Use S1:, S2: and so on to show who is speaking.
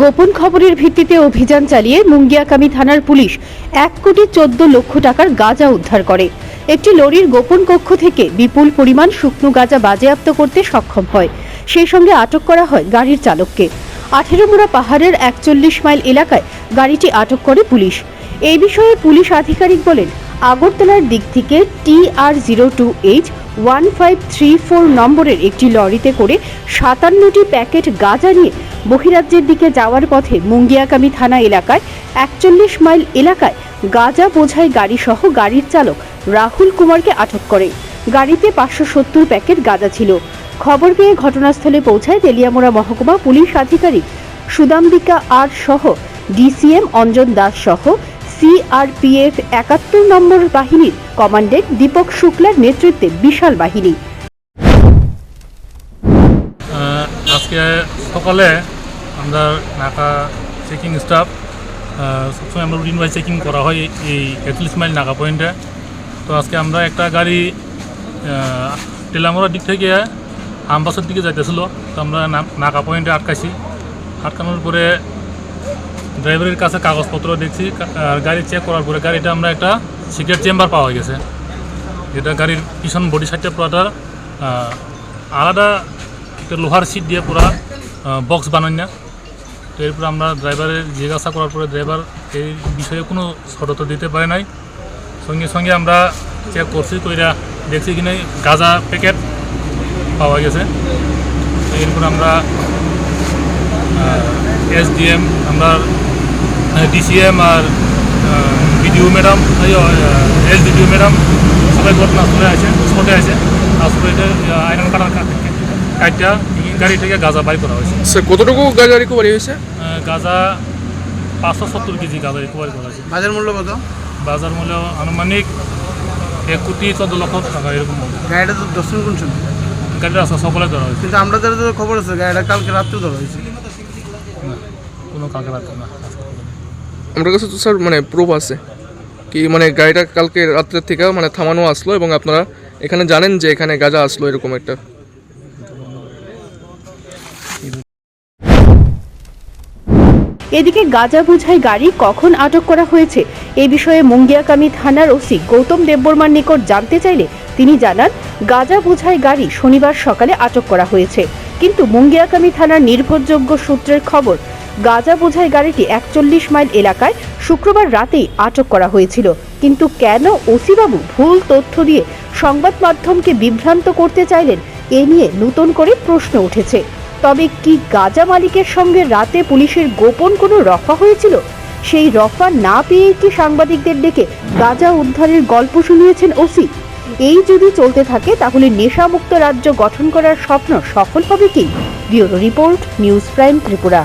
S1: গোপন খবরের ভিত্তিতে অভিযান চালিয়ে মুঙ্গিয়াকামী থানার পুলিশ এক কোটি চোদ্দ লক্ষ টাকার গাঁজা উদ্ধার করে। একটি লরির গোপন কক্ষ থেকে বিপুল পরিমাণ শুকনো গাঁজা বাজেয়াপ্ত করতে সক্ষম হয়। সেই সঙ্গে আটক করা হয় গাড়ির চালককে। আঠেরোমুড়া পাহাড়ের একচল্লিশ মাইল এলাকায় গাড়িটি আটক করে পুলিশ। এই বিষয়ে পুলিশ আধিকারিক বলেন, আগরতলার দিক থেকে T R zero two H one five three four নম্বরের একটি লরিতে করে সাতান্নটি প্যাকেট গাঁজা নিয়ে বহিরাজ্যের দিকে যাওয়ার পথে মুঙ্গিয়াকামী থানা এলাকায় একচল্লিশ মাইল এলাকায় গাঁজা বোঝাই গাড়ি সহ গাড়ির চালক রাহুল কুমারকে আটক করে। গাড়িতে পাঁচশো সত্তর প্যাকেট গাঁজা ছিল। খবর পেয়ে ঘটনাস্থলে পৌঁছায় তেলিয়ামোড়া মহকুমা পুলিশ আধিকারিক সুদাম্বিকা আর সহ ডিসিএম অঞ্জন দাস সহ সিআরপিএফ একাত্তর নম্বর বাহিনীর কমান্ডেন্ট দীপক শুক্লার নেতৃত্বে বিশাল বাহিনী।
S2: আজকে সকালে আমরা নাকা চেকিং স্টাফ সবসময় আমরা রুটিন ওয়াইজ চেকিং করা হয় এই- একচল্লিশ মাইল নাকা পয়েন্টে তো আজকে আমরা একটা গাড়ি টেলামোড়ার দিক থেকে আমবাসের দিকে যাইতেছিল। তো আমরা নাকা পয়েন্টে আটকাইছি। আটকানোর পরে ড্রাইভারের কাছে কাগজপত্র দেখছি আর গাড়ি চেক করার পরে গাড়িটা আমরা একটা সিক্রেট চেম্বার পাওয়া গেছে। যেটা গাড়ির পিছন বডি সাইডটা পুরাটা আলাদা একটা লোহার সিট দিয়ে পুরা বক্স বানান না তো এরপর আমরা ড্রাইভারের জিজ্ঞাসা করার পরে ড্রাইভার এই বিষয়ে কোনো সতর্ক দিতে পারে নাই। সঙ্গে সঙ্গে আমরা চেক করছি কইরা দেখছি কিনা গাঁজা প্যাকেট পাওয়া গেছে। তো এরপর আমরা এসডিএম আমরা ডিসিএম আর বিডিও ম্যাডাম এসডিডিও ম্যাডাম সবাই ঘটনাস্থলে আছে স্পটে আছে। আসলে আয়রন কাটার কাজটা গাড়ি থেকে গাঁজা বাড়ি করা হয়েছে।
S3: স্যার কতটুকু গাঁজা রিকভারি হয়েছে?
S2: গাঁজা পাঁচশো সত্তর কেজি গাঁজা রিকভারি করা হয়েছে।
S4: বাজার মূল্য কত?
S2: বাজার মূল্য আনুমানিক এক কোটি চোদ্দ লক্ষ টাকা এরকম
S4: গাড়িটা তো দর্শন কোন সময়
S2: গাড়ির রাস্তা সকলে ধরা হয়েছে।
S4: কিন্তু আমরা যারা তো খবর আছে গাড়িটা কালকে রাত্রেও ধরা হয়েছে।
S2: কোনো কালকে রাখতে না
S3: আমার কাছে তো স্যার মানে প্রুফ আছে। কি মানে গাড়িটা কালকে রাত্রে থেকে মানে থামানো আসলো এবং আপনারা এখানে জানেন যে এখানে গাঁজা আসলো এরকম একটা।
S1: এদিকে গাঁজা বুঝাই গাড়ি কখন আটক করা হয়েছে? এ বিষয়ে মুঙ্গিয়াকামী থানার ওসি গৌতম দেববর্মার নিকট জানতে চাইলে তিনি জানান, গাঁজা বুঝাই গাড়ি শনিবার সকালে আটক করা হয়েছে। কিন্তু মুঙ্গিয়াকামী থানার নির্ভরযোগ্য সূত্রের খবর, গাঁজা বোঝাই গাড়িটি একচল্লিশ মাইল এলাকায় শুক্রবার রাতেই আটক করা হয়েছিল। কিন্তু কেন ওসিবাবু ভুল তথ্য দিয়ে সংবাদ মাধ্যমকে বিভ্রান্ত করতে চাইলেন, এ নিয়ে নতুন করে প্রশ্ন উঠেছে। তবে কি গাজা মালিকের সঙ্গে রাতে পুলিশের গোপন কোনো রফা হয়েছিল? সেই রফা না পেয়ে কি সাংবাদিকদের ডেকে গাজা উদ্ধারের গল্প শুনিয়েছেন ওসি? এই যদি চলতে থাকে, তাহলে নেশামুক্ত রাজ্য গঠন করার স্বপ্ন সফল হবে কি? Bureau report, news prime Tripura.